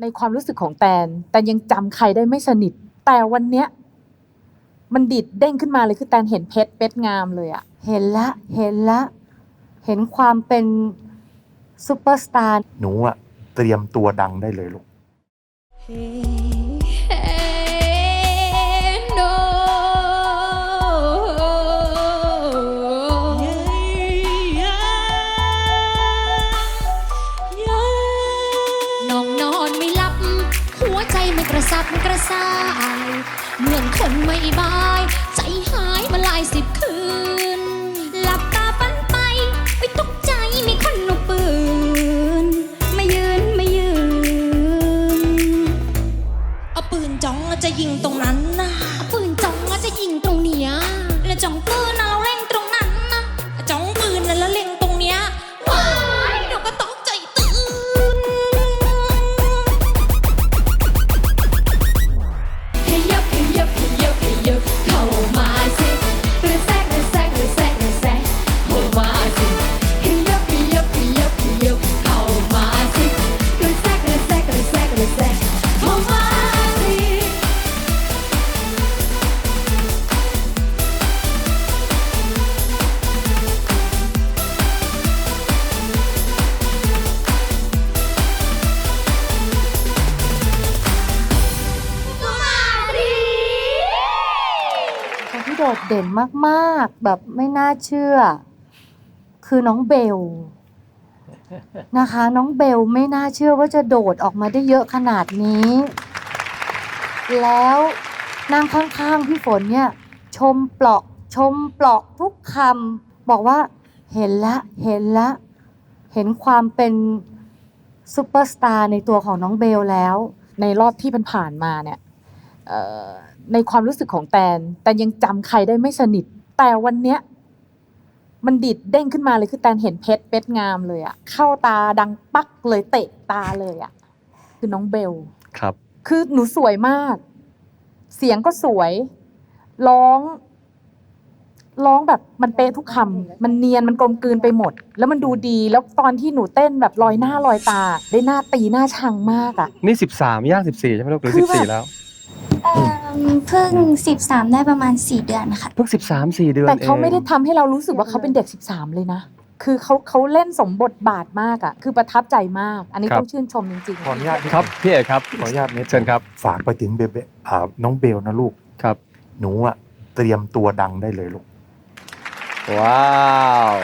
ในความรู้สึกของแตนแตนยังจำใครได้ไม่สนิท แต่วันเนี้ยมันดิดเด้งขึ้นมาเลยคือแตนเห็นเพชรเพชรงามเลยอะเห็นละเห็นละ เห็นความเป็นซูเปอร์สตาร์หนูอะเตรียมตัวดังได้เลยลูก สับกระส่าย เหมือนคนไม่บาย ใจหายมาหลายสิบคืน หลับตาฝันไปไปตกใจมีคนเอาปืนมายืนมายืน เอาปืนจ้องจะยิงตรงนั้นนะเอาปืนจ้องจะยิงตรงเนี้ยแล้วจ้องปืน ที่โดดเด่นมากๆ แบบไม่น่าเชื่อ คือน้องเบลนะคะ น้องเบลไม่น่าเชื่อว่าจะโดดออกมาได้เยอะขนาดนี้ แล้วนั่งข้างๆพี่ฝนเนี่ย ชมเปลาะชมเปลาะทุกคำบอกว่าเห็นละเห็นละ เห็นความเป็นซูเปอร์สตาร์ในตัวของน้องเบลแล้ว ในรอบที่มันผ่านมาเนี่ย ในความรู้สึกของแตน แตนยังจำใครได้ไม่สนิท แต่วันเนี้ยมันดิดเด้งขึ้นมาเลยคือแตนเห็นเพชรเพชรงามเลยอะเข้าตาดังปักเลยเตะตาเลยอะคือน้องเบลครับ คือหนูสวยมาก เสียงก็สวย ร้อง ร้องแบบมันเป๊ะทุกคำมันเนียนมันกลมกลืนไปหมด แล้วมันดูดีแล้วตอนที่หนูเต้นแบบลอยหน้าลอยตา ได้หน้าตีหน้าชังมากอะนี่สิบสามย่างสิบสี่ใช่ไหมลูกหรือคืสิอบแบบสี่แล้ว เอิ่มเพิ่ง 13 ได้ประมาณ 4 เดือนค่ะ เพิ่งสิบสามสี่เดือนแต่เขาองไม่ได้ทำให้เรารู้สึกว่าเขาเป็นเด็ก 13 เลยนะ คือเขาเขาเล่นสมบทบาทมากอะคือประทับใจมาก อันนี้ต้องชื่นชมจริงขออนุญาตนิดครับพี่เอกครับขออนุญาตนิดเชิญครับ ฝากไปถึงเบเบอ่าน้องเบลนะลูก ครับ หนูอะเตรียมตัวดังได้เลยลูก ว้าว